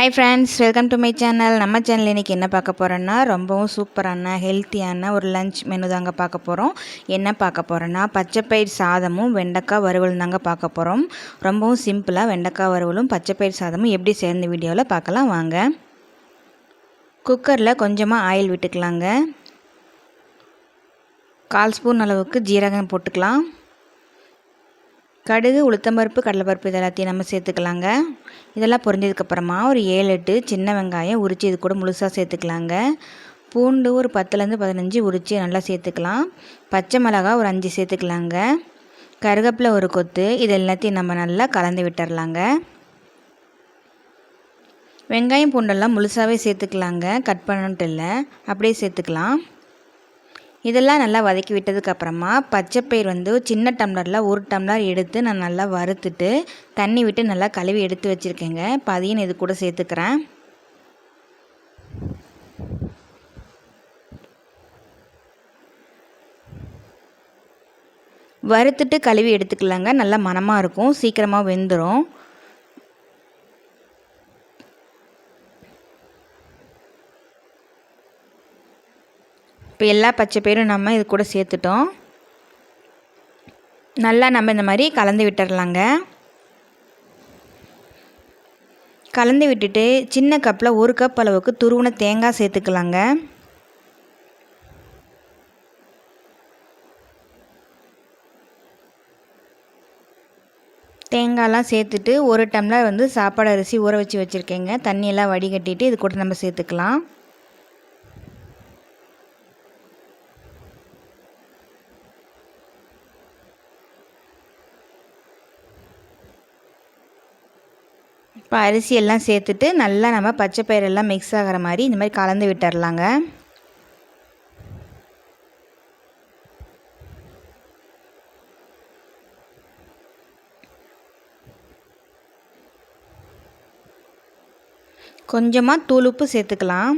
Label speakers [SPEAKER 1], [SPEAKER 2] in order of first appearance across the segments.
[SPEAKER 1] Hi friends welcome to my channel நம்ம channel இன்றைக்கி என்ன பார்க்க போகிறோன்னா ரொம்பவும் சூப்பரான ஹெல்த்தியான ஒரு லஞ்ச் மெனு தாங்க பார்க்க போகிறோம் என்ன பார்க்க போகிறோன்னா பச்சைப்பயிர் சாதமும் வெண்டைக்காய் வறுவலும் தாங்க பார்க்க போகிறோம் ரொம்பவும் சிம்பிளாக வெண்டைக்காய் வறுவலும் பச்சைப்பயிர் சாதமும் எப்படி சேர்ந்த வீடியோவில் பார்க்கலாம் வாங்க. குக்கரில் கொஞ்சமாக ஆயில் விட்டுக்கலாங்க. கால் ஸ்பூன் அளவுக்கு ஜீரகம் போட்டுக்கலாம். கடுகு உளுத்தம்பருப்பு கடலைப்பருப்பு இது எல்லாத்தையும் நம்ம சேர்த்துக்கலாங்க. இதெல்லாம் பொரிஞ்சதுக்கப்புறமா ஒரு ஏழு எட்டு சின்ன வெங்காயம் உரித்து இது கூட முழுசாக சேர்த்துக்கலாங்க. பூண்டு ஒரு பத்துலேருந்து பதினஞ்சு உரித்து நல்லா சேர்த்துக்கலாம். பச்சை மிளகா ஒரு அஞ்சு சேர்த்துக்கலாங்க. கருகப்பில் ஒரு கொத்து இது எல்லாத்தையும் நம்ம நல்லா கலந்து விட்டுறலாங்க. வெங்காயம் பூண்டெல்லாம் முழுசாகவே சேர்த்துக்கலாங்க. கட் பண்ணணுன்ட்டு இல்லை. அப்படியே சேர்த்துக்கலாம். இதெல்லாம் நல்லா வதக்கி விட்டதுக்கப்புறமா பச்சைப்பயிர் வந்து சின்ன டம்ளரில் ஒரு டம்ளர் எடுத்து நான் நல்லா வறுத்துட்டு தண்ணி விட்டு நல்லா கழுவி எடுத்து வச்சுருக்கேங்க. இப்போ அதையும் இது கூட சேர்த்துக்கிறேன். வறுத்துட்டு கழுவி எடுத்துக்கலாங்க. நல்லா மனமாக இருக்கும். சீக்கிரமாக வெந்துடும் இப்போ எல்லா பச்சை பயிரும் நம்ம இது கூட சேர்த்துட்டோம். நல்லா நம்ம இந்த மாதிரி கலந்து விட்டுறலாங்க. கலந்து விட்டுட்டு சின்ன கப்பில் ஒரு கப் அளவுக்கு துருவன தேங்காய் சேர்த்துக்கலாங்க. தேங்காயெலாம் சேர்த்துட்டு ஒரு டம்ளர் வந்து சாப்பாடு அரிசி ஊற வச்சு வச்சுருக்கேங்க. தண்ணியெல்லாம் வடிகட்டிட்டு இது கூட நம்ம சேர்த்துக்கலாம். இப்போ அரிசி எல்லாம் சேர்த்துட்டு நல்லா நம்ம பச்சை பயிரெல்லாம் மிக்ஸ் ஆகிற மாதிரி இந்த மாதிரி கலந்து விட்டுறலாங்க. கொஞ்சமாக தூள் உப்பு சேர்த்துக்கலாம்.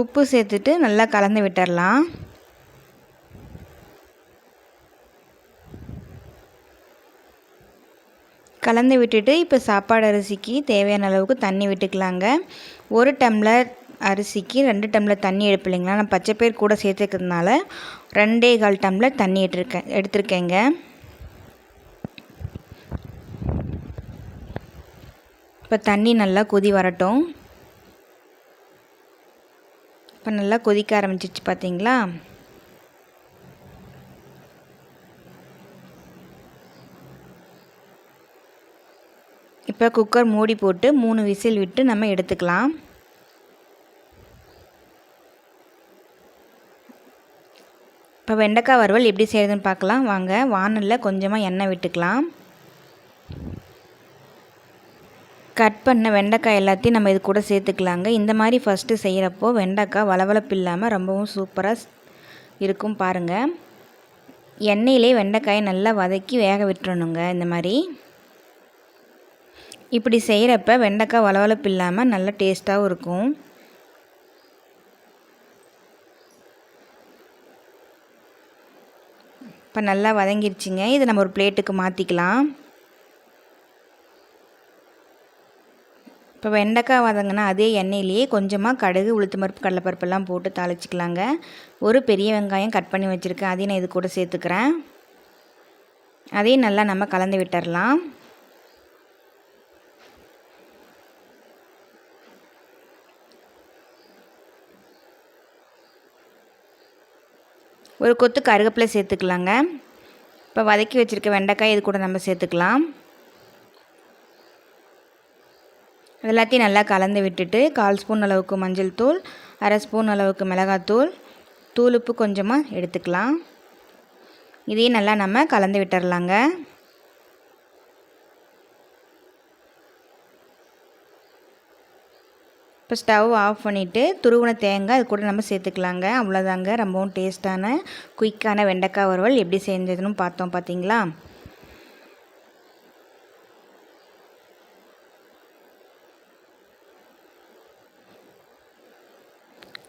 [SPEAKER 1] உப்பு சேர்த்துட்டு நல்லா கலந்து விட்டுடலாம் கலந்து விட்டுட்டு இப்போ சாப்பாடு அரிசிக்கு தேவையான அளவுக்கு தண்ணி விட்டுக்கலாங்க. ஒரு டம்ளர் அரிசிக்கு ரெண்டு டம்ளர் தண்ணி எடுப்பில்லைங்களா? நான் பச்சை பயிர் கூட சேர்த்துக்கிறதுனால ரெண்டே கால் டம்ளர் தண்ணி எடுத்துருக்கேன் எடுத்திருக்கேங்க. இப்போ தண்ணி நல்லா கொதி வரட்டும். இப்போ நல்லா கொதிக்க ஆரம்பிச்சிச்சு பார்த்தீங்களா இப்போ குக்கர் மூடி போட்டு மூணு விசில் விட்டு நம்ம எடுத்துக்கலாம். இப்போ வெண்டைக்காய் வறுவல் எப்படி செய்கிறதுன்னு பார்க்கலாம். வாங்க வானலில் கொஞ்சமாக எண்ணெய் விட்டுக்கலாம். கட் பண்ண வெண்டைக்காய் எல்லாத்தையும் நம்ம இது கூட சேர்த்துக்கலாங்க. இந்த மாதிரி ஃபஸ்ட்டு செய்கிறப்போ வெண்டைக்காய் வளவளப்பு இல்லாமல் ரொம்பவும் சூப்பராக இருக்கும் பாருங்கள் எண்ணெயிலே வெண்டைக்காயை நல்லா வதக்கி வேக விட்டுறணுங்க இந்த மாதிரி. இப்படி செய்கிறப்ப வெண்டைக்காய் வளவளப்பு இல்லாமல் நல்ல டேஸ்ட்டாகவும் இருக்கும். இப்போ நல்லா வதங்கிருச்சுங்க. இதை நம்ம ஒரு பிளேட்டுக்கு மாற்றிக்கலாம் இப்போ வெண்டைக்காய் வதங்கினா அதே எண்ணெயிலேயே கொஞ்சமாக கடுகு உளுத்தமருப்பு கடலைப்பருப்பெல்லாம் போட்டு தாளிச்சிக்கலாங்க. ஒரு பெரிய வெங்காயம் கட் பண்ணி வச்சுருக்கேன். அதையும் நான் இது கூட சேர்த்துக்கிறேன். அதையும் நல்லா நம்ம கலந்து விட்டுறலாம். ஒரு கொத்து கருகப்பிலை சேர்த்துக்கலாங்க. இப்போ வதக்கி வச்சுருக்க வெண்டைக்காய் இது கூட நம்ம சேர்த்துக்கலாம். எல்லாத்தையும் நல்லா கலந்து விட்டுட்டு கால் ஸ்பூன் அளவுக்கு மஞ்சள் தூள் அரை ஸ்பூன் அளவுக்கு மிளகாத்தூள் தூளுப்பு கொஞ்சமாக எடுத்துக்கலாம். இதையும் நல்லா நம்ம கலந்து விட்டுறலாங்க. இப்போ ஸ்டவ் ஆஃப் பண்ணிவிட்டு துருவன தேங்காய் அது கூட நம்ம சேர்த்துக்கலாங்க. அவ்வளோதாங்க. ரொம்பவும் டேஸ்ட்டான குயிக்கான வெண்டைக்காய் வறுவல் எப்படி செஞ்சதுன்னு பார்த்தோம் பார்த்தீங்களா?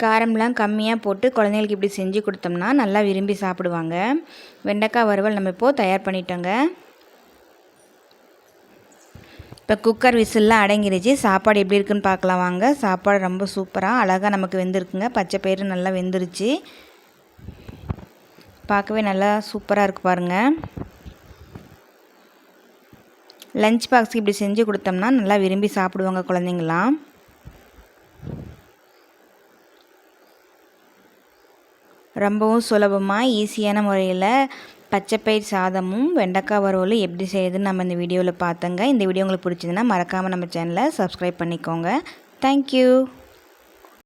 [SPEAKER 1] காரம்லாம் கம்மியாக போட்டு குழந்தைங்களுக்கு இப்படி செஞ்சு கொடுத்தோம்னா நல்லா விரும்பி சாப்பிடுவாங்க. வெண்டைக்காய் வறுவல் நம்ம இப்போது தயார் பண்ணிட்டோங்க. இப்போ குக்கர் விசில்லாம் அடங்கிருச்சு. சாப்பாடு எப்படி இருக்குன்னு பார்க்கலாம் வாங்க. சாப்பாடு ரொம்ப சூப்பராக அழகாக நமக்கு வெந்திருக்குங்க. பச்சை பயிறு நல்லா வெந்துருச்சு. பார்க்கவே நல்லா சூப்பராக இருக்குது பாருங்கள் லஞ்ச் பாக்ஸுக்கு இப்படி செஞ்சு கொடுத்தோம்னா நல்லா விரும்பி சாப்பிடுவாங்க குழந்தைங்களாம். ரொம்பவும் சுலபமாக ஈஸியான முறையில் பச்சைப்பயிர் சாதமும் வெண்டைக்காய் வறுவலும் எப்படி செய்யுதுன்னு நம்ம இந்த வீடியோவில் பார்த்தோங்க. இந்த வீடியோ உங்களுக்கு பிடிச்சதுன்னா மறக்காமல் நம்ம சேனலை சப்ஸ்கிரைப் பண்ணிக்கோங்க. தேங்க்யூ